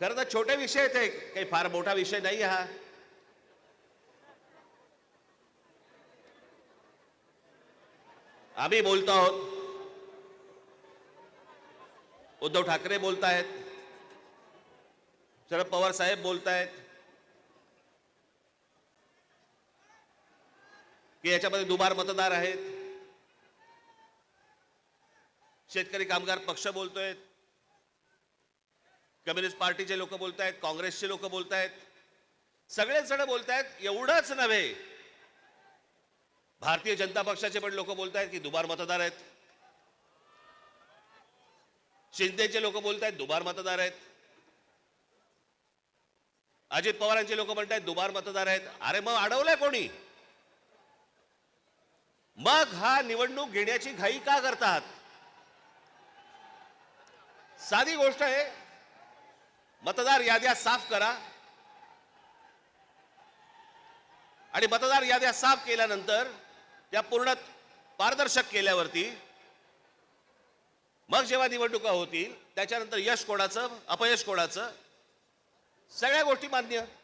खरं तर छोटे विषय आहेत काही फार मोठा विषय नाही हा. आम्ही बोलतो आहोत. उद्धव ठाकरे बोलतायत. शरद पवार साहेब बोलतायत. की याच्यामध्ये दुबार मतदार आहेत. शेतकरी कामगार पक्ष बोलतोय कम्युनिस्ट पार्टीचे लोक बोलतायत काँग्रेसचे लोक बोलतायत. सगळेच जण बोलतायत एवढंच नव्हे. भारतीय जनता पक्षाचे पण लोक बोलतायत की दुबार मतदार आहेत. शिंदेचे लोक बोलतायत दुबार मतदार आहेत. अजित पवारांचे लोक म्हणतायत दुबार मतदार आहेत. अरे मग अडवलंय कोणी? मग हा निवडणूक घेण्याची घाई का करतात? साधी गोष्ट आहे मतदार याद्या साफ करा. आणि मतदार याद्या साफ केल्यानंतर त्या पूर्ण पारदर्शक केल्यावरती मग जेव्हा निवडणुका होतील त्याच्यानंतर यश कोणाचं अपयश कोणाचं सगळ्या गोष्टी मान्य.